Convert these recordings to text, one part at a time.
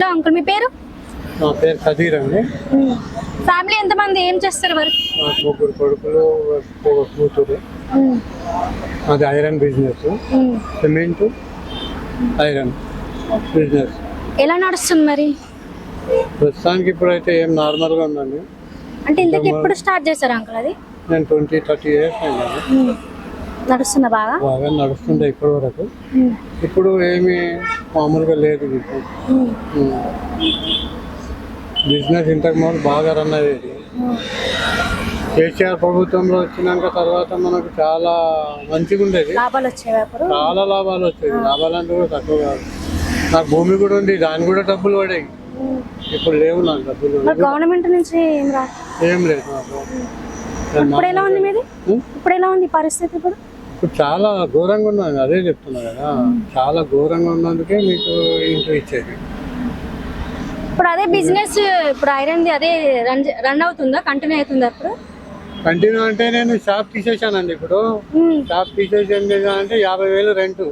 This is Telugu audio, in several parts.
హలో అంకుల్ మీ పేరు? నా పేరు కదీర్ అండి. ఫ్యామిలీ ఎంతమంది ఏం చేస్తారు వర్క్ నాకు ముగ్గురు కొడుకులు ఒక కూతురు. అది iron business. Cement iron business. ఎలా నడుస్తుంది మరి? ప్రస్తుతానికి ఇప్పుడైతే ఏం నార్మల్గా ఉందండి. అంటే ఇంతకు ఎప్పుడు స్టార్ట్ చేశారు అంకుల్ అది? నేను ట్వంటీ థర్టీ ఇయర్స్ అయిందండి నడుస్తుందా బాగా? బాగా నడుస్తుండే ఇప్పటి వరకు. ఇప్పుడు ఏమీ మామూలుగా లేదు ఇప్పుడు. బిజినెస్ ఇంతకు ముందు బాగా రన్ అయ్యేది. కేసీఆర్ ప్రభుత్వంలో వచ్చినాక తర్వాత మనకు చాలా మంచిగా ఉండేది. లాభాలు వచ్చేవి చాలా లాభాలు వచ్చాయి లాభాలు అంటే కూడా తక్కువ కాదు. నాకు భూమి కూడా ఉంది. దాని కూడా డబ్బులు పడాయి. ఇప్పుడు లేవు నాకు డబ్బులు. గవర్నమెంట్ నుంచి ఏం లేదు నాకు. ఇప్పుడు ఎలా ఉంది మీది? ఇప్పుడు ఎలా ఉంది పరిస్థితి ఇప్పుడు? ఇప్పుడు చాలా ఘోరంగా ఉన్నది అదే చెప్తున్నా కదా చాలా ఘోరంగా ఉన్నందుకే మీకు ఇంటూ ఇచ్చేది. ఇప్పుడు అదే బిజినెస్ ఇప్పుడు ఐరన్ అదే రన్ రన్ అవుతుందా? కంటిన్యూ అవుతుందా అప్పుడు కంటిన్యూ అంటే నేను షాప్ తీసేసానండి ఇప్పుడు. షాప్ తీసేసి ఏం చేశానంటే యాభై వేలు రెంట్.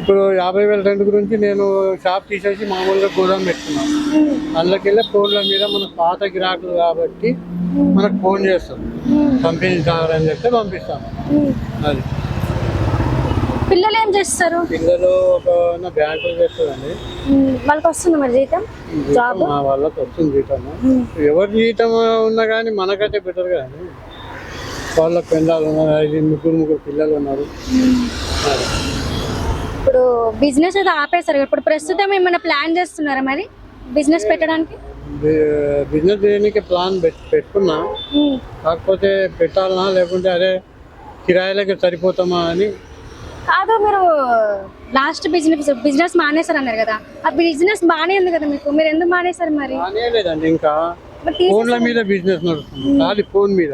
ఇప్పుడు యాభై వేల రెంట్ గురించి నేను షాప్ తీసేసి మామూలుగా గోదాం పెట్టుకున్నాను. అందులోకెళ్ళి ఫోన్ల మీద మన పాత గిరాకులు కాబట్టి మనకు ఫోన్ చేస్తాం. పంపించాలని చెప్తే పంపిస్తాం. అది. పిల్లలు ఏం చేస్తారు? పిల్లలు ఒక బ్యాంకులు చేస్తుందండి ఉమ్, వాళ్ళకి వస్తుంది మరి జీతం? జాబ్? మా వాళ్ళకి వస్తుంది జీతం ఎవరి జీతం ఉన్నా కానీ మనకైతే బెటర్ కదండి వాళ్ళకి పిల్లలు ఉన్నారు ఐదు ముగ్గురు ముగ్గురు పిల్లలు ఉన్నారు. ఇప్పుడు బిజినెస్ అయితే ఆపేశారు ఇప్పుడు ప్రస్తుతం ఏమైనా ప్లాన్ చేస్తున్నారా మరి? బిజినెస్ పెట్టడానికి? బిజినెస్ చేయడానికి ప్లాన్ పెట్- పెట్టుకున్నా. కాకపోతే పెట్టాలనా లేకుంటే అదే కిరాయిలకి సరిపోతామా అని. కాదు మీరు లాస్ట్ బిజినెస్ బిజినెస్ మానేశారు అన్నారు కదా. ఆ బిజినెస్ బాగానే ఉంది కదా మీకు. మీరు ఎందుకు మానేశారు మరి? లేదండి ఇంకా. మరి ఫోన్ల మీద బిజినెస్ నడుస్తుంది. కాదు ఫోన్ మీద.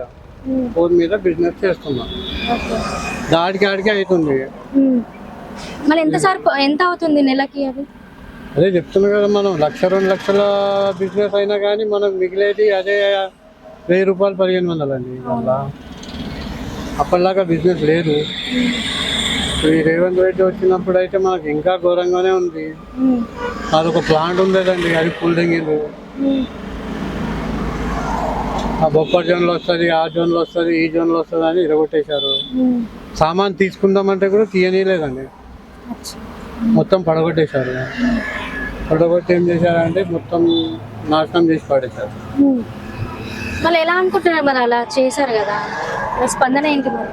ఫోన్ మీద బిజినెస్ చేస్తున్నా. దాడికి ఆడికి అవుతుంది. మళ్ళీ ఎంత సార్ ఎంత అవుతుంది నెలకి అది? అదే చెప్తున్నా కదా మనం లక్ష రెండు లక్షల బిజినెస్ అయినా కానీ మనకు మిగిలేది అదే వెయ్యి రూపాయలు పదిహేను వందలు అండి వల్ల అప్పటిలాగా బిజినెస్ లేదు. ఈ రేవంత్ రెడ్డి వచ్చినప్పుడు అయితే మనకు ఇంకా ఘోరంగానే ఉంది. అదొక ప్లాంట్ ఉండేదండి అది ఉమ్, ఆ బొప్పర్ జోన్లో వస్తుంది ఆ జోన్లో వస్తుంది ఈ జోన్లో వస్తుంది అని ఇరగొట్టేశారు. సామాన్ తీసుకుందామంటే కూడా తీయనీయలేదండి. మొత్తం పడగొట్టేశారు. పడగొట్టి ఏం చేశారంటే మొత్తం నాశనం చేసి పడేశారు. మళ్ళీ ఎలా అనుకుంటున్నారు మరి అలా చేశారు కదా? స్పందన ఏంటి మరి?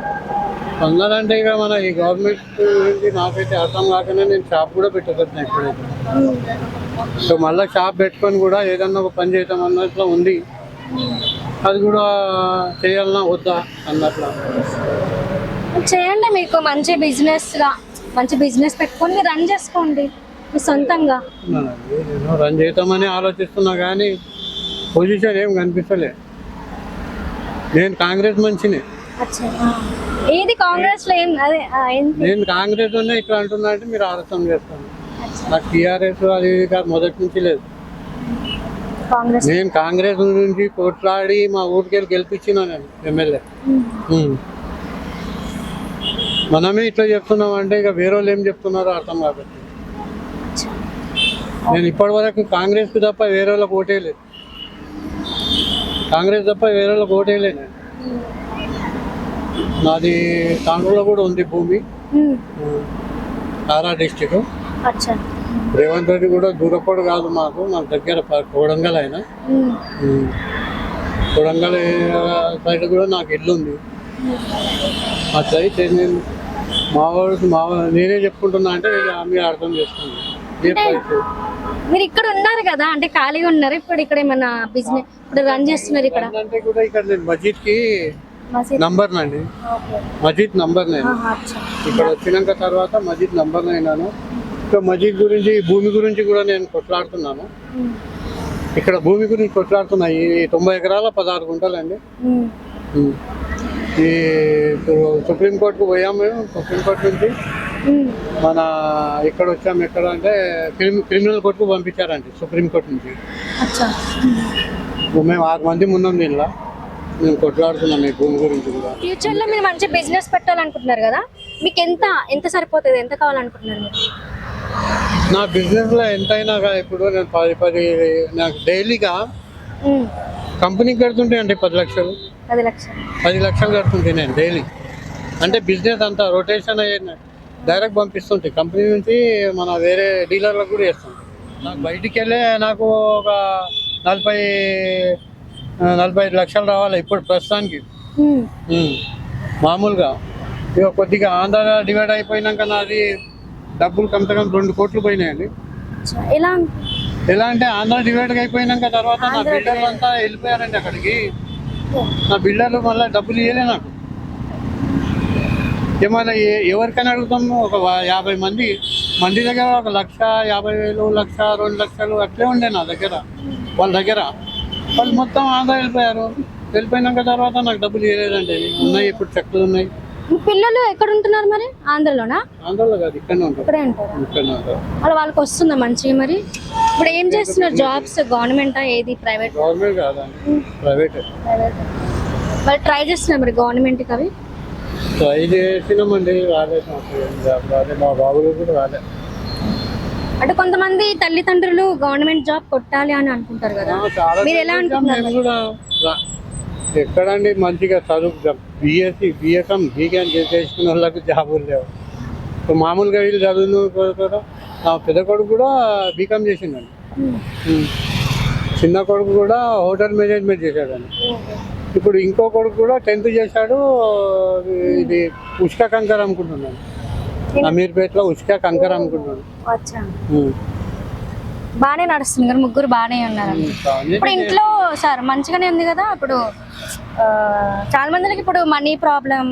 కొందరంటే ఇక మన ఈ గవర్నమెంట్ గురించి నాకైతే అర్థం కాకనే నేను షాప్ కూడా పెట్టగలుగుతాను ఇప్పుడైతే. ఉమ్, సో మళ్ళీ షాప్ పెట్టుకొని కూడా ఏదన్నా ఒక పని చేద్దాం అన్నట్లు ఉంది. అది కూడా చేయాలన్నా వద్దా అన్నట్లు చేయండి మీకు మంచి బిజినెస్గా మంచి బిజినెస్ పెట్టుకొని రన్ చేసుకోండి. సొంతంగా. నేను రన్ చేద్దామని ఆలోచిస్తున్నా కానీ పొజిషన్ ఏం కనిపిస్తలే. నేను కాంగ్రెస్. ఆ. ఏది కాంగ్రెస్లో ఏం అదే నేను కాంగ్రెస్ ఉన్నా ఇక్కడ అంటున్నా అంటే మీరు ఆలోచన చేస్తాను. నాకు టీఆర్ఎస్ అది కాదు మొదటి నుంచి లేదు. నేను కాంగ్రెస్ నుంచి కొట్లాడి మా ఊరికి వెళ్ళి గెలిపించిన నేను ఎమ్మెల్యే. మనమే ఇట్లా చెప్తున్నాం అంటే ఇక వేరే వాళ్ళు ఏం చెప్తున్నారో అర్థం కాబట్టి నేను ఇప్పటి వరకు కాంగ్రెస్కు తప్ప వేరే వాళ్ళకి ఓటేయలేదు. కాంగ్రెస్ తప్ప వేరే వాళ్ళకి ఓటేయలేదు. నాది తాండ్రులో కూడా ఉంది భూమి. ఆరా డిస్టిక్. రేవంత్ రెడ్డి కూడా దూరపోడు కాదు మాకు మాకు దగ్గర కొడంగల్ ఆయన. కొడంగల్ సైడ్ కూడా నాకు ఇల్లు ఉంది. అట్లయితే నేను మా వాడు మా నేనే చెప్పుకుంటున్నా అంటే మీరు అర్థం చేసుకోండి ఏ. మీరు ఇక్కడ ఉన్నారు కదా అంటే ఖాళీగా ఉన్నారు ఇప్పుడు ఇక్కడ ఏమన్నా బిజినెస్ ఇప్పుడు రన్ చేస్తున్నారు ఇక్కడ? అంటే కూడా ఇక్కడ నేను మస్జిద్కి నంబర్ నండి ఓకే. మస్జిద్ నంబర్ నేను ఇక్కడ వచ్చినాక తర్వాత మస్జిద్ నంబర్ అయినాను. ఇంకా మస్జిద్ గురించి భూమి గురించి కూడా నేను కొట్లాడుతున్నాను. ఇక్కడ భూమి గురించి కొట్లాడుతున్నా. ఈ తొంభై ఎకరాల పదహారు గుంటలండి. ఉమ్. ఉమ్. ఈ సుప్రీంకోర్టుకు పోయాము మేము సుప్రీంకోర్టు నుంచి. మన ఇక్కడ వచ్చాము ఎక్కడ అంటే క్రిమి క్రిమినల్ కోర్టుకు పంపించారండి సుప్రీంకోర్టు నుంచి. మేము ఆరు మంది ఉన్నాం దీనిలో. మేము కొట్లాడుతున్నాం ఈ భూమి గురించి కూడా. ఫ్యూచర్లో మీరు మంచి బిజినెస్ పెట్టాలనుకుంటున్నారు కదా మీకు ఎంత ఎంత సరిపోతుంది ఎంత కావాలనుకుంటున్నారు మీరు? నా బిజినెస్లో ఎంతైనా ఇప్పుడు నేను పది పది నాకు డైలీగా కంపెనీకి కడుతుంటే అండి పది లక్షలు. పది లక్షలు. పది లక్షలు కడుతుంటే నేను డైలీ. అంటే బిజినెస్ అంతా రొటేషన్ అయ్యింది. డైరెక్ట్ పంపిస్తుంటే కంపెనీ నుంచి మన వేరే డీలర్లకు కూడా చేస్తుంటే నాకు బయటికి వెళ్ళే నాకు ఒక నలభై నలభై ఐదు లక్షలు రావాలి ఇప్పుడు ప్రస్తుతానికి. మామూలుగా. ఇక కొద్దిగా ఆంధ్ర డివైడ్ అయిపోయినాక నాది డబ్బులు కమ్సకం రెండు కోట్లు పోయినాయండి. ఎలా ఎలా అంటే ఆంధ్ర డివైడ్ అయిపోయినాక తర్వాత నా బిల్డర్లు అంతా వెళ్ళిపోయారండి అక్కడికి. నా బిల్డర్లు మళ్ళీ డబ్బులు ఇవ్వలే నాకు. ఏమైనా ఏ- ఎవరికైనా అడుగుతాము ఒక యాభై మంది మంది దగ్గర ఒక లక్ష యాభై వేలు లక్ష రెండు లక్షలు అట్లే ఉండే నా దగ్గర వాళ్ళ దగ్గర. వాళ్ళు మొత్తం ఆంధ్ర వెళ్ళిపోయారు. వెళ్ళిపోయినాక తర్వాత నాకు డబ్బులు ఇవ్వలేదండి. ఉన్నాయి ఇప్పుడు చెక్కులు ఉన్నాయి. పిల్లలు ఎక్కడ ఉంటున్నారు మరి? ఆంధ్రలోనా? ఆంధ్రలో కాదు ఇక్కడనే ఉంటారు. ఇక్కడే ఉంటారు? ఇక్కడనే ఉంటారు. వాళ్ళ వాళ్ళకి వస్తుందా మంచిగా మరి? ఇప్పుడు ఏం చేస్తున్నారు? జాబ్స్ గవర్నమెంటా? ఏది ప్రైవేట్? గవర్నమెంట్ కాదండి. ప్రైవేట్. ప్రైవేట్. వాళ్ళు ట్రై చేస్తున్నారు మరి గవర్నమెంట్కి అవి? ట్రై చేసినామండి రాలేదు మా బాబులు కూడా రాలేదు అంటే కొంతమంది తల్లిదండ్రులు గవర్నమెంట్ జాబ్ కొట్టాలి అని అనుకుంటారు కదా. మీరు ఎలా అనుకుంటున్నారు ఎక్కడండి మంచిగా చదువు బిఎస్సి బిఎస్ఎం బీకాన్ చేసుకున్న వాళ్ళకి జాబులు లేవు. మామూలుగా వీళ్ళు చదువును కూడా నా పెద్ద కొడుకు కూడా బీకామ్. ఉమ్. చిన్న కొడుకు కూడా హోటల్ మేనేజ్మెంట్ చేశాడండి. ఇప్పుడు ఇంకో కొడుకు కూడా టెన్త్ చేశాడు ఇది ఉష్క కంకర్ అమ్ముకుంటున్నాడు అమీర్పేటలో ఉష్క కంకర్ ఉమ్. బాగానే నడుస్తుంది కదా ముగ్గురు బాగానే ఉన్నారు. ఇప్పుడు ఇంట్లో సార్ మంచిగానే ఉంది కదా ఇప్పుడు చాలా మందికి ఇప్పుడు మనీ ప్రాబ్లమ్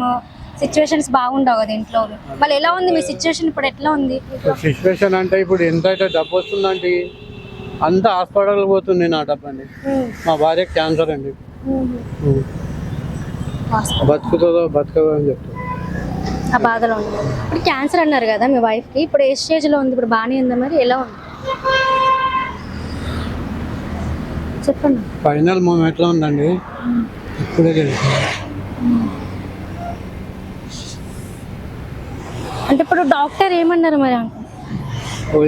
సిచ్యువేషన్స్ బాగుండవు కదా ఇంట్లో. మళ్ళీ ఎలా ఉంది మీ సిచ్యువేషన్ ఇప్పుడు ఎట్లా ఉంది? సిచ్యువేషన్ అంటే ఇప్పుడు ఎంత అయితే డబ్బు వస్తుందండి అంత హాస్పిటల్ పోతుంది నా డబ్బు అండి. మా భార్య క్యాన్సర్ అండి. బతుకుతుందో బతకదో అని చెప్తాను ఆ బాధలో ఉంది. ఇప్పుడు క్యాన్సర్ అన్నారు కదా మీ వైఫ్కి. ఇప్పుడు ఏ స్టేజ్లో ఉంది? ఇప్పుడు బాగానే ఉందా మరి? ఎలా ఉంది? చెప్పండి. ఫైనల్ మూమెంట్లో ఉందండి. ఇప్పుడే తెలుసు అంటే ఇప్పుడు డాక్టర్ ఏమన్నారు మరి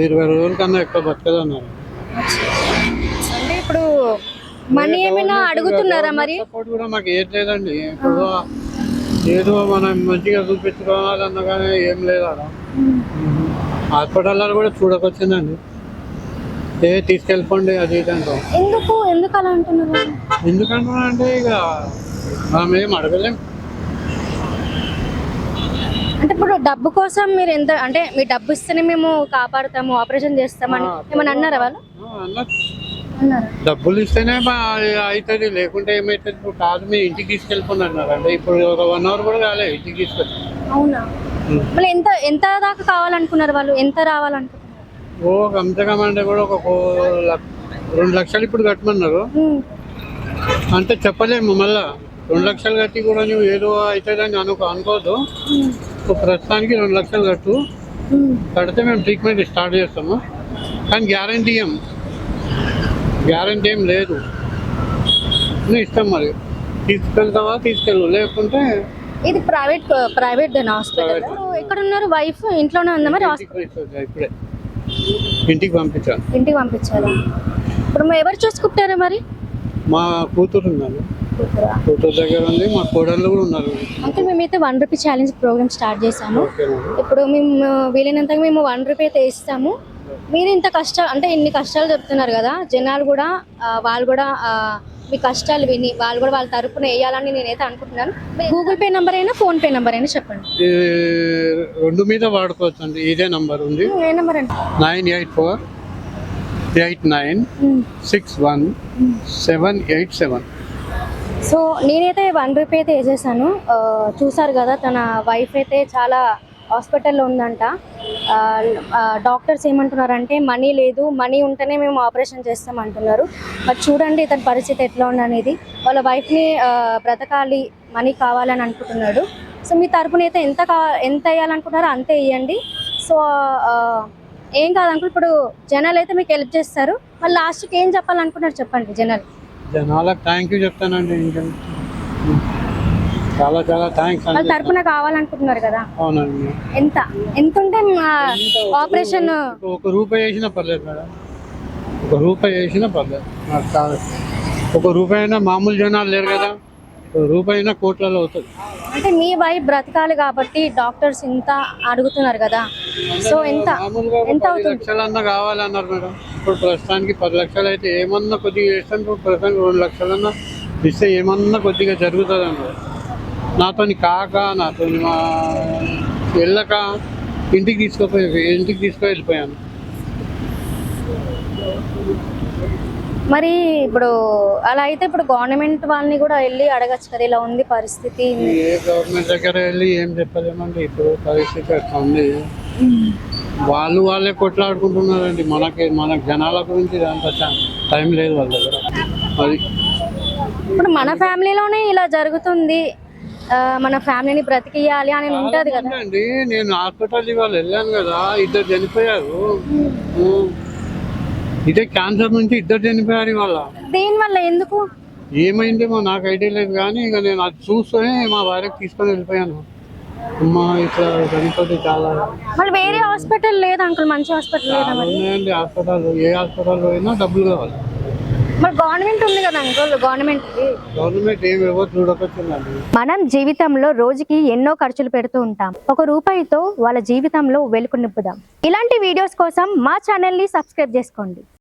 ఇరవై రోజుల కన్నా ఎక్కువ బతకదు అన్నారు మనీ ఏమైనా అడుగుతున్నారా మరి? సపోర్ట్ కూడా మాకు ఏం లేదండి ఇప్పుడు ఏదో మనం మంచిగా చూపించుకోవాలన్నా కానీ ఏం లేదు హాస్పిటల్లో కూడా చూడకొచ్చిందండి. ఏ తీసుకెళ్ళిపోండి అది ఇది అంటాం. ఎందుకు? ఎందుకు అలా అంటున్నారు? ఎందుకంటే ఇక మనం ఏం అడగలేం. అంటే ఇప్పుడు డబ్బు కోసం మీరు ఎంత అంటే మీ డబ్బు ఇస్తేనే మేము కాపాడుతాము ఆపరేషన్ చేస్తామని ఆ, ఏమన్నా అన్నారా వాళ్ళు? అన్నారు డబ్బులు ఇస్తేనే అవుతుంది లేకుంటే ఏమవుతుంది ఇప్పుడు కాదు మీ ఇంటికి తీసుకెళ్ళిపోండి అన్నారు అంటే ఇప్పుడు ఒక వన్ అవర్ కూడా కాలేదు ఇంటికి తీసుకెళ్ళి. అవునా? మళ్ళీ ఎంత ఎంత దాకా కావాలనుకున్నారు వాళ్ళు? ఎంత రావాలనుకుంటున్నారు? ఓ కమ్సకం అంటే కూడా ఒక రెండు లక్షలు ఇప్పుడు కట్టమన్నారు. అంటే చెప్పలేము మళ్ళా. రెండు లక్షలు కట్టి కూడా నువ్వు ఏదో అవుతుందని అనుకో ఇప్పుడు ప్రస్తుతానికి రెండు లక్షలు కట్టు. కడితే మేము ట్రీట్మెంట్ స్టార్ట్ చేస్తాము. కానీ గ్యారంటీ ఏం? గ్యారంటీ ఏం లేదు. నీ ఇష్టం మరి. తీసుకెళ్తావా తీసుకెళ్ళు. లేకుంటే ఇది ప్రైవేట్ ప్రైవేట్ హాస్పిటల్. ఎక్కడ ఉన్నారు వైఫ్ ఇంట్లోనే ఉందా మరి ఇప్పుడే. ఇంటికి పంపించాను. ఇంటికి పంపించారా ఇప్పుడు ఎవరు చూసుకుంటారా మరి? మా కూతురు ఉందండి కూతురు? దగ్గర ఉంది మా కోడళ్ళు కూడా ఉన్నారు. అంకుల్ మేమైతే one rupee challenge programme start చేసాము ఇప్పుడు మేము వీలైనంతగా మేము వన్ రూపీ అయితే ఇస్తాము. మీరు ఇంత కష్టాలు అంటే ఇన్ని కష్టాలు చెప్తున్నారు కదా జనాలు కూడా వాళ్ళు కూడా మీ కష్టాలు విని వాళ్ళు కూడా వాళ్ళ తరపున వేయాలని నేనైతే అనుకుంటున్నాను. గూగుల్ పే నెంబర్ అయినా ఫోన్ పే నెంబర్ అయినా చెప్పండి. రెండు మీద వాడుకోవచ్చు అండి ఇదే నంబర్ ఉంది. ఏ నెంబర్ అండి? Nine eight four eight nine six one seven eight seven. So నేనైతే వన్ రూపీ అయితే వేసేసాను. చూసారు కదా తన వైఫ్ అయితే చాలా హాస్పిటల్లో ఉందంట. డాక్టర్స్ ఏమంటున్నారంటే మనీ లేదు మనీ ఉంటేనే మేము ఆపరేషన్ చేస్తాం అంటున్నారు మరి చూడండి ఇతని పరిస్థితి ఎట్లా ఉందనేది. వాళ్ళ వైఫ్ని బ్రతకాలి మనీ కావాలని అనుకుంటున్నాడు. సో మీ తరపున అయితే ఎంత కా ఎంత వేయాలనుకుంటున్నారో అంతే ఇవ్వండి సో ఏం కాదనుకో ఇప్పుడు జనాలు అయితే మీకు హెల్ప్ చేస్తారు. మళ్ళీ లాస్ట్కి ఏం చెప్పాలనుకుంటున్నారు చెప్పండి జనాలు. జనాలకు థ్యాంక్ యూ చెప్తానండి చాలా చాలా థ్యాంక్స్ వాళ్ళ తరపున కావాలనుకుంటున్నారు కదా. అవునండి. ఎంత? ఎంత ఉంటే ఆపరేషన్ ఒక రూపాయి వేసినా పర్లేదు మేడం. ఒక రూపాయి వేసినా పర్లేదు. నాకు కాదు ఒక రూపాయి అయినా మామూలు జనాలు లేరు కదా. రూపాయి అయినా కోట్లలో అవుతుంది. అంటే మీ వైఫ్ బ్రతకాలి కాబట్టి డాక్టర్స్ ఇంత అడుగుతున్నారు కదా. సో ఎంత? మామూలుగా ఒక ఎంత పది అవుతుంది? లక్షలన్నా కావాలన్నారు మేడం. ఇప్పుడు ప్రస్తుతానికి పది లక్షలు అయితే ఏమన్నా కొద్దిగా వేస్తాను ఇప్పుడు ప్రస్తుతానికి రెండు లక్షలన్నా ఇస్తే ఏమన్నా కొద్దిగా జరుగుతుంది అన్నారు నాతోని కాక నాతోని మా వెళ్ళక ఇంటికి తీసుకుపోయి ఇంటికి తీసుకొని వెళ్ళిపోయాను. మరి ఇప్పుడు అలా అయితే ఇప్పుడు గవర్నమెంట్ వాళ్ళని కూడా వెళ్ళి అడగచ్చు కదా ఇలా ఉంది పరిస్థితి. ఏ గవర్నమెంట్ దగ్గర వెళ్ళి ఏం చెప్పలేమండి ఇప్పుడు పరిస్థితి అట్లా ఉంది. వాళ్ళు వాళ్ళే కొట్లాడుకుంటున్నారండి మనకి మన జనాల గురించి అంత టైం లేదు వాళ్ళ దగ్గర. అది ఇప్పుడు మన ఫ్యామిలీలోనే ఇలా జరుగుతుంది. మన ఫ్యామిలీని బ్రతికియాలి అని ఉంటది కదా. అండి నేను హాస్పిటల్ ఇవాళ వెళ్ళాను కదా ఇద్దరు చనిపోయారు. ఇదే క్యాన్సర్ నుంచి ఇద్దరు చనిపోయారు ఇవాళ. దీని వల్ల ఎందుకు? ఏమైందేమో నాకు ఐడియా లేదు కానీ ఇక నేను అది చూస్తూనే మా భార్యకి తీసుకొని వెళ్ళిపోయాను. అమ్మా ఇట్లా చనిపోతే చాలా. మరి వేరే హాస్పిటల్ లేదు అంకుల్? మంచి హాస్పిటల్ లేదా మరి? ఉన్నాయండి హాస్పిటల్ ఏ హాస్పిటల్ పోయినా డబ్బులు కావాలి. మరి గవర్నమెంట్ ఉంది కదా అంకుల్ గవర్నమెంట్ గవర్నమెంట్ ఏమి ఎవరు చూడకొచ్చిందండి మనం జీవితంలో రోజుకి ఎన్నో ఖర్చులు పెడుతూ ఉంటాం. ఒక రూపాయితో వాళ్ళ జీవితంలో వెలుగు నింపుదాం. ఇలాంటి వీడియోస్ కోసం మా ఛానల్ని సబ్స్క్రైబ్ చేసుకోండి.